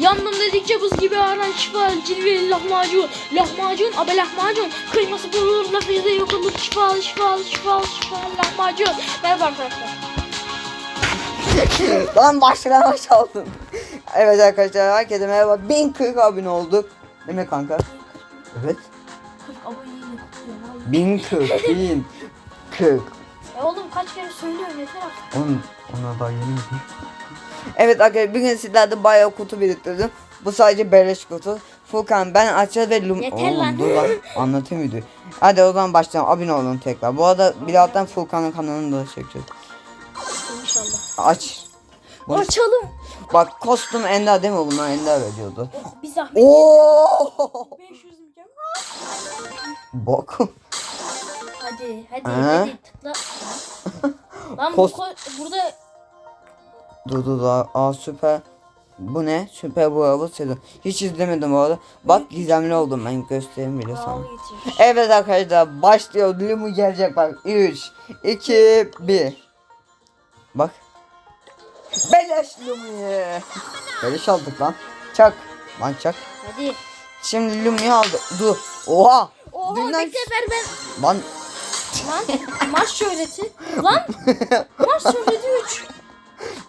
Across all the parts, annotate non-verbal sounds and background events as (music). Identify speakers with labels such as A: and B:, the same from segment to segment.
A: Yandım dedikçe buz gibi aran şifa cilveli lahmacun. Lahmacun abe lahmacun. Kıyması bulur lafızda yok olur şifalı şifalı şifalı şifalı lahmacun. Merhaba arkadaşlar. (laughs)
B: Lan başlamaş oldum. Evet arkadaşlar herkese merhaba. 1040 abone olduk. Değil mi kanka? Evet.
A: 40 aboneyi kutluyorum.
B: 1040. 1040.
A: E oğlum kaç kere söylüyorum yeter artık.
B: Onun, ona daha yeni mi? Evet arkadaşlar bugün sizlerle bayağı kutu biriktirdim. Bu sadece beleş kutu. Furkan ben açacağız ve Lum...
A: Yeter
B: Oğlum
A: lan.
B: dur lan anlatayım videoyu. Hadi o zaman başlayalım. Abone olun tekrar. Bu arada birazdan Furkan'ın kanalını da çekeceğiz.
A: İnşallah.
B: Aç. Bunu-
A: Açalım.
B: Bak kostüm Ender değil mi bunlar Ender veriyordu.
A: Oh bir zahmet.
B: Oo!
A: 500 milyon.
B: Bok.
A: Hadi hadi
B: Ha?
A: hadi tıkla. (laughs) Lan bu
B: Post-
A: ko- burada
B: Dur dur dur. Aa süper. Bu ne? Süper bu araba sezon. Hiç izlemedim bu arada. Bak gizemli oldum ben göstereyim bile sana. Evet arkadaşlar başlıyor. Limu gelecek bak. 3, 2, 1. Bak. Beleş Lumu'yu. Beleş aldık lan. Çak. Lan çak.
A: Hadi.
B: Şimdi Lumu'yu aldı. Dur. Oha.
A: Oha
B: Dünden-
A: bekle ver ben.
B: Lan.
A: Lan maç şöhreti. Lan (laughs) maç şöhreti 3.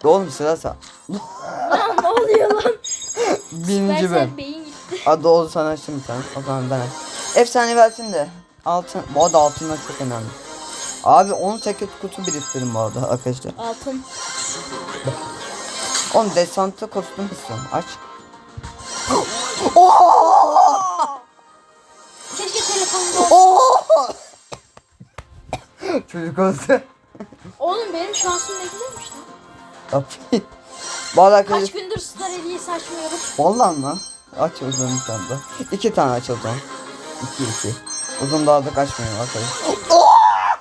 B: Oğlum sıra sağ.
A: Lan ne oluyor lan?
B: Birinci.
A: Versel beyin gitti.
B: Adı ol sana şimdi sen. O zaman ben. Efsane versin de. Altın. Bu arada altınlar çok önemli. Abi 18 kutu biriktirdim bu arada arkadaşlar.
A: Altın.
B: Oğlum desantı kostüm istiyorum. Aç. (gasps) Oha!
A: Keşke telefonda! (laughs)
B: Çocuk olsa.
A: Oğlum benim şansım ne güzelmiş lan.
B: Arkadaşlar. (laughs)
A: Kaç gündür star hediyesi açmıyorum.
B: Vallahi mı? Aç zaman bir tane daha. İki tane aç o zaman. İki iki. Uzun daha da kaçmayın arkadaşlar.
A: Oha!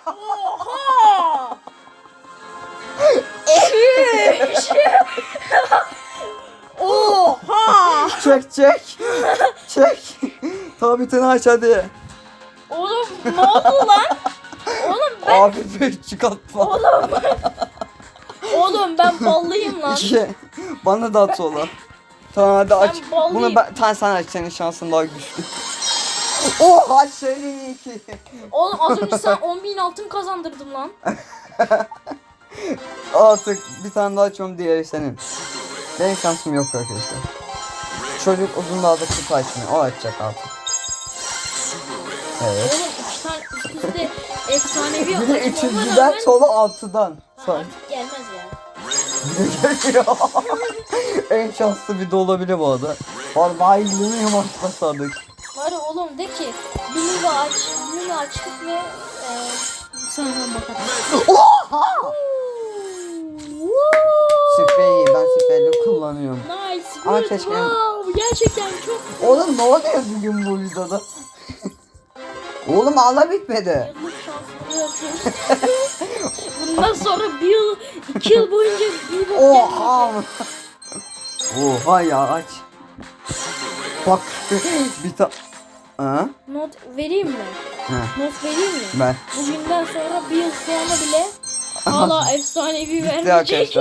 A: Oha! (laughs)
B: Çek çek. çek. Tabii tane aç hadi.
A: Oğlum ne oldu lan? Oğlum ben
B: Abi bir çıkartma.
A: oğlum. Oğlum ben ballıyım lan.
B: İki. Bana da at sola. Tamam hadi aç.
A: Ballıyım.
B: Bunu ben, tamam sen aç senin şansın daha güçlü. (laughs) Oha senin iki.
A: Oğlum az önce sen 10.000 altın kazandırdın lan. (laughs)
B: Artık bir tane daha açıyorum diğeri senin. Benim şansım yok arkadaşlar. Çocuk uzun daha da kutu açmıyor. O açacak artık. Evet.
A: Oğlum iki tane üst üste efsanevi
B: Bir de
A: açmama
B: üçüncüden
A: rağmen-
B: sola altıdan.
A: Ha,
B: Sonra
A: Artık gelmez.
B: Geliyor. (laughs) en şanslı bir de olabilir bu arada. Vallahi yılmıyım atlasadık.
A: Var ya oğlum de ki Lumi'yi aç, Lumi'yi açtık ve e, sonra bakalım.
B: Oha! Ben süperi kullanıyorum.
A: Nice,
B: Ama keşke-
A: wow, gerçekten çok
B: Oğlum ne oluyor bugün bu videoda? (laughs) Oğlum ağla bitmedi. (laughs)
A: Bundan sonra bir yıl, iki yıl boyunca bir bok
B: Oha. Oha ya aç. Bak bir ta... Ha?
A: Not vereyim mi?
B: Ha.
A: Not vereyim mi?
B: Ben.
A: Bugünden sonra bir yıl sonra bile hala (laughs) efsanevi vermeyecek.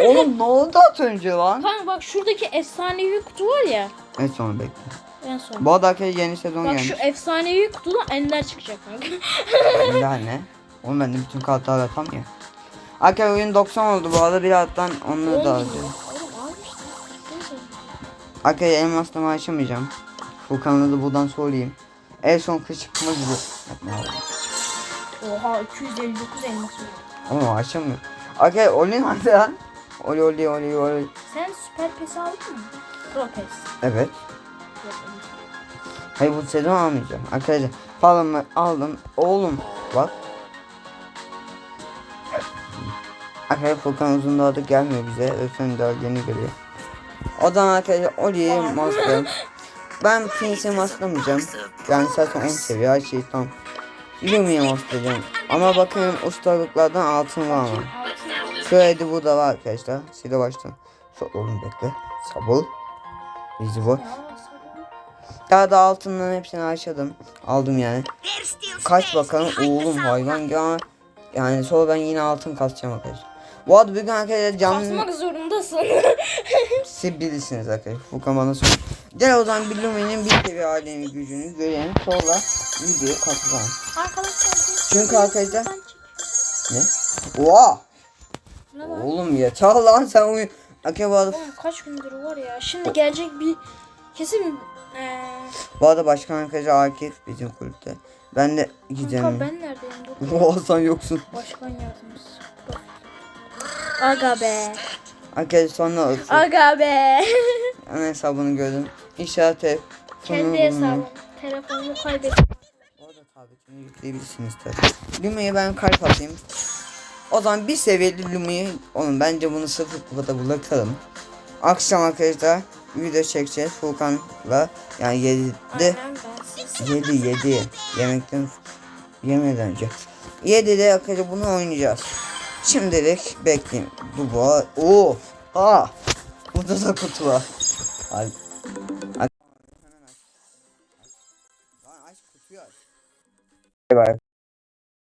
B: Oğlum ne oldu az önce lan?
A: Kanka bak şuradaki efsanevi kutu var ya.
B: En son bekle.
A: En son.
B: Bu arada yeni sezon
A: Bak
B: gelmiş.
A: şu efsanevi kutuda ender çıkacak kanka.
B: Yani. (laughs) Oğlum ben de bütün kartları atam ya. Arkadaşlar oyun 90 oldu bu arada birazdan onları da alacağım. Arkadaşlar elmaslamı açamayacağım. Furkan'la da buradan söyleyeyim. En son kışkırtma gibi. Yapma oğlum.
A: Oha 259 elmas var.
B: Ama açamıyor. Arkadaşlar Oli nerede lan? Oli Oli Oli Oli.
A: Sen süper pes aldın mı? Pro pes.
B: Evet. Hayır bu sezon almayacağım. Arkadaşlar falan aldım. Oğlum bak. Arkadaşlar Furkan uzun da gelmiyor bize. Özlem yeni geliyor. O zaman arkadaşlar Oli'yi masklayalım. Ben Finis'i maslamayacağım. Yani zaten 10 seviye her şey tam. Lumi'yi masklayacağım. Ama bakın ustalıklardan altın var mı? Şöyle bu da var arkadaşlar. Size baştan. Şu oğlum bekle. Bu.
A: Ya, sabır.
B: Daha da altından hepsini açalım. Aldım yani. Kaç bakalım oğlum hayvan ya. Yani sonra ben yine altın kasacağım arkadaşlar. Bu arada bugün arkadaşlar canlı
A: Kasmak zorundasın. (laughs)
B: siz bilirsiniz arkadaşlar. Furkan bana sor. Gel o zaman bir Lumi'nin bir seviye alemi gücünü görelim. Sonra videoya katılalım.
A: Arkadaşlar.
B: Çünkü arkadaşlar- Ne? Oha! Oğlum yeter lan sen uyu. Akeba
A: Oğlum kaç gündür var ya. Şimdi gelecek bir kesin eee
B: bu arada başkan arkadaşlar Akif bizim kulüpte. Ben de
A: kanka
B: gideceğim.
A: ben neredeyim? (laughs)
B: Oha sen yoksun.
A: Başkan yazmış. Aga be.
B: Arkadaşlar sonra olsun.
A: Aga be. (laughs)
B: Ana hesabını gördüm. İnşaat telefonu
A: Kendi hesabım. Telefonumu kaybettim.
B: Orada tabletini yükleyebilirsiniz tabii. Lumi'ye ben kalp atayım. O zaman bir seviyeli Lumi'yi onun bence bunu sıfır kupada bırakalım. Akşam arkadaşlar video çekeceğiz Furkan'la. Yani 7'de
A: Aynen bensiz.
B: 7 7 yemekten yemeden önce. 7'de arkadaşlar bunu oynayacağız. Şimdilik bekleyin. Bu. Oo. Aa. Burada da kutu var. Al. Lan aç kutuyu aç. Bay bay.